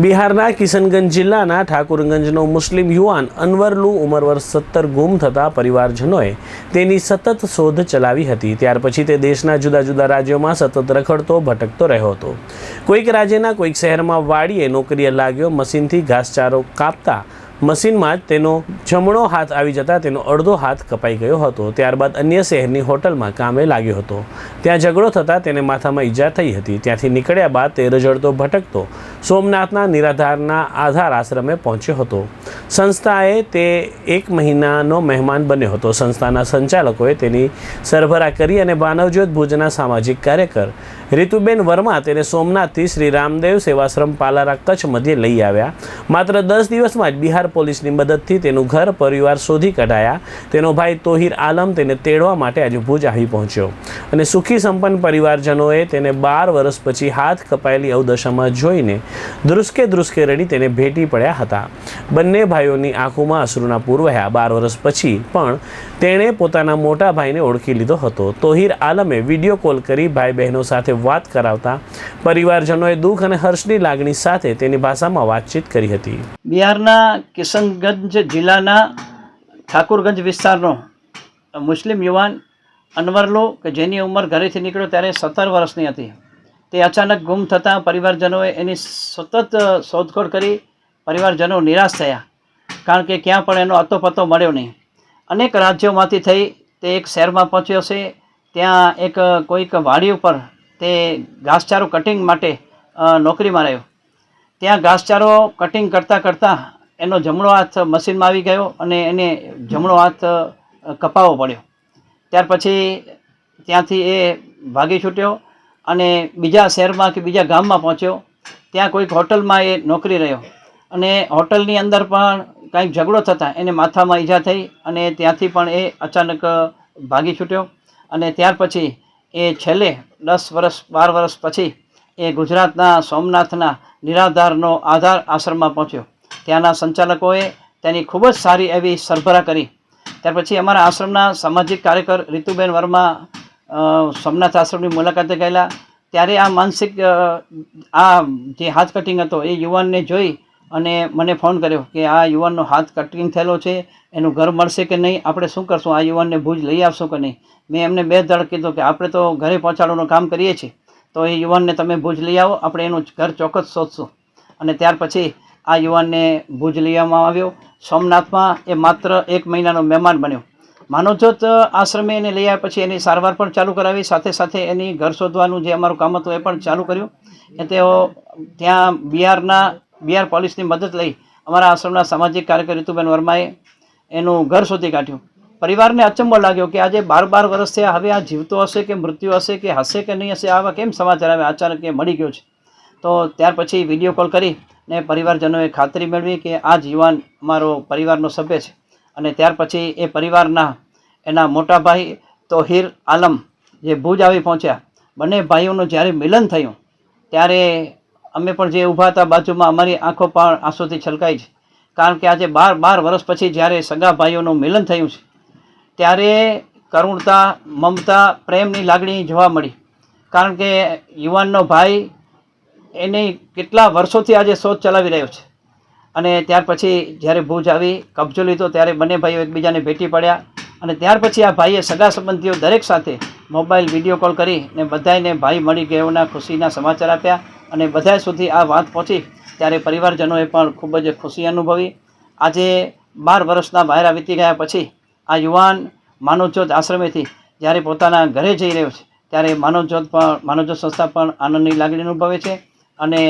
બિહારના કિશનગંજ જિલ્લાના ઠાકુરગંજનો મુસ્લિમ યુવાન અનવરલુ ઉંમર વર્ષ સત્તર ગુમ થતા પરિવારજનોએ તેની સતત શોધ ચલાવી હતી. ત્યાર પછી તે દેશના જુદા જુદા રાજ્યોમાં સતત રખડતો ભટકતો રહ્યો હતો. કોઈક રાજ્યના કોઈક શહેરમાં વાડીએ નોકરીએ લાગ્યો, મશીનથી ઘાસચારો કાપતા મશીનમાં જ તેનો જમણો હાથ આવી જતા તેનો અડધો હાથ કપાઈ ગયો હતો. ત્યારબાદ અન્ય શહેરની હોટલમાં કામે લાગ્યો હતો. ત્યાં ઝઘડો થતાં તેને માથામાં ઈજા થઈ હતી. ત્યાંથી નીકળ્યા બાદ તે રજડતો ભટકતો સોમનાથના નિરાધારના આધાર આશ્રમે પહોંચ્યો હતો. સંસ્થાએ તે એક મહિનાનો મહેમાન બન્યો હતો. સંસ્થાના સંચાલકોએ તેની સરભરા કરી અને માનવજ્યોત ભુજના સામાજિક કાર્યકર રીતુબેન વર્મા તેને સોમનાથથી શ્રી રામદેવ સેવાશ્રમ પાલારા કચ્છ મધ્યે લઈ આવ્યા. માત્ર દસ દિવસમાં જ બિહાર પોલીસની મદદથી તેનું ઘર, પરિવાર શોધી કઢાયા. તેનો ભાઈ તોહિર આલમ તેને તેડવા માટે આજે ભુજ આવી પહોંચ્યો. અને સુખી સંપન્ન પરિવારજનોએ તેને બાર વર્ષ પછી હાથ કપાયેલી અવદશામાં જોઈને ધ્રુસકે ધ્રુસકે રડી તેને ભેટી પડ્યા હતા. બંને ભાઈઓની આંખોમાં અશ્રુના પૂર વહ્યા. બાર વર્ષ પછી પણ તેણે પોતાના મોટા ભાઈને ઓળખી લીધો હતો. તોહિર આલમે વીડિયો કોલ કરી ભાઈ બહેનો સાથે વાત કરાવતા પરિવારજનોએ દુઃખ અને હર્ષની લાગણી સાથે તેની ભાષામાં વાતચીત કરી હતી. બિહારના કિશનગંજ જિલ્લાના ઠાકુરગંજ વિસ્તારનો મુસ્લિમ યુવાન અનવરલો કે જેની ઉંમર ઘરેથી નીકળ્યો ત્યારે સત્તર વર્ષની હતી. તે અચાનક ગુમ થતાં પરિવારજનોએ એની સતત શોધખોળ કરી પરિવારજનો નિરાશ થયા, કારણ કે ક્યાં પણ એનો અતોપતો મળ્યો નહીં. અનેક રાજ્યોમાંથી થઈ તે એક શહેરમાં પહોંચ્યો છે, ત્યાં એક કોઈક વાડી ઉપર તે ઘાસચારો કટિંગ માટે નોકરીમાં રહ્યો. ત્યાં ઘાસચારો કટિંગ કરતાં કરતાં એનો જમણો હાથ મશીનમાં આવી ગયો અને એને જમણો હાથ કપાવો પડ્યો. ત્યાર પછી ત્યાંથી એ ભાગી છૂટ્યો અને બીજા શહેરમાં કે બીજા ગામમાં પહોંચ્યો. ત્યાં કોઈક હોટલમાં એ નોકરી રહ્યો અને હોટલની અંદર પણ કંઈક ઝઘડો થતાં એને માથામાં ઈજા થઈ અને ત્યાંથી પણ એ અચાનક ભાગી છૂટ્યો. અને ત્યાર પછી એ છેલ્લે દસ વર્ષ, બાર વર્ષ પછી એ ગુજરાતના સોમનાથના નિરાધારનો આધાર આશ્રમમાં પહોંચ્યો. ત્યાંના સંચાલકોએ તેની ખૂબ જ સારી એવી સરભરા કરી. ત્યાર પછી અમારા આશ્રમના સામાજિક કાર્યકર રીતુબેન વર્મા સોમનાથ આશ્રમની મુલાકાતે ગયેલા. ત્યારે આ માનસિક આ જે હાથ કટિંગ હતો એ યુવાનને જોઈ અને મને ફોન કર્યો કે આ યુવાનનો હાથ કટિંગ થયેલો છે, એનું ઘર મળશે કે નહીં, આપણે શું કરશું, આ યુવાનને ભુજ લઈ આવશો કે નહીં? મેં એમને બે ધડ કીધું કે આપણે તો ઘરે પહોંચાડવાનું કામ કરીએ છીએ, તો એ યુવાનને તમે ભુજ લઈ આવો, આપણે એનું ઘર ચોક્કસ શોધશું. અને ત્યાર પછી આ યુવાનને ભુજ લઈ આવવામાં આવ્યો. સોમનાથમાં એ માત્ર એક મહિનાનો મહેમાન બન્યો. માનવજ્યોત આશ્રમે એને લઈ આવ્યા પછી એની સારવાર પણ ચાલુ કરાવી. સાથે સાથે એની ઘર શોધવાનું જે અમારું કામ હતું એ પણ ચાલુ કર્યું. એ તેઓ ત્યાં બિહારના, બિહાર પોલીસની મદદ લઈ અમારા આશ્રમના સામાજિક કાર્યકર ઋતુબેન વર્માએ એનું ઘર શોધી કાઢ્યું. પરિવારને અચંબો લાગ્યો કે આજે બાર બાર વર્ષ થયા. હવે આ જીવતો હશે કે મૃત્યુ હશે કે હશે કે નહીં હશે, આવા કેમ સમાચાર આવે અચાનક એ મળી ગયો છે. તો ત્યાર પછી વીડિયો કોલ કરી ને પરિવારજનોએ ખાતરી મેળવી કે આ જ યુવાન અમારો પરિવારનો સભ્ય છે. અને ત્યાર પછી એ પરિવારના એના મોટા ભાઈ તોહિર આલમ જે ભુજ આવી પહોંચ્યા, બંને ભાઈઓનું જ્યારે મિલન થયું, ત્યારે અમે પણ જે ઊભા હતા બાજુમાં, અમારી આંખો પણ આંસુથી છલકાઈ છે. કારણ કે આજે બાર બાર વર્ષ પછી જ્યારે સગા ભાઈઓનું મિલન થયું છે, ત્યારે કરુણતા, મમતા, પ્રેમની લાગણી જોવા મળી. કારણ કે યુવાનનો ભાઈ એની કેટલા વર્ષોથી આજે શોધ ચલાવી રહ્યો છે. અને ત્યાર પછી જ્યારે ભુજ આવી, કબજો લીધો, ત્યારે બંને ભાઈઓ એકબીજાને ભેટી પડ્યા. અને ત્યાર પછી આ ભાઈએ સગા સંબંધીઓ દરેક સાથે મોબાઈલ વીડિયો કોલ કરી ને બધાને ભાઈ મળી ગયોના ખુશીના સમાચાર આપ્યા. અને બધા સુધી આ વાત પહોંચી, ત્યારે પરિવારજનોએ પણ ખૂબ જ ખુશી અનુભવી. આજે બાર વર્ષના બહાર વીતી ગયા પછી, આ યુવાન માનવજ્યોત આશ્રમેથી જ્યારે પોતાના ઘરે જઈ રહ્યો છે, ત્યારે માનવજ્યોત પણ માનવજ્યોત સંસ્થા પણ આનંદની લાગણી અનુભવે છે. અને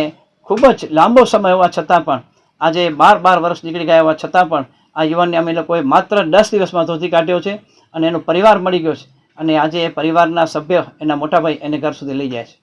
ખૂબ જ લાંબો સમય હોવા છતાં પણ, આજે બાર બાર વર્ષ નીકળી ગયા હોવા છતાં પણ, આ યુવાનને અમે લોકોએ માત્ર દસ દિવસમાં ધોતી કાઢ્યો છે અને એનો પરિવાર મળી ગયો છે. અને આજે એ પરિવારના સભ્ય એના મોટા ભાઈ એને ઘર સુધી લઈ જાય છે.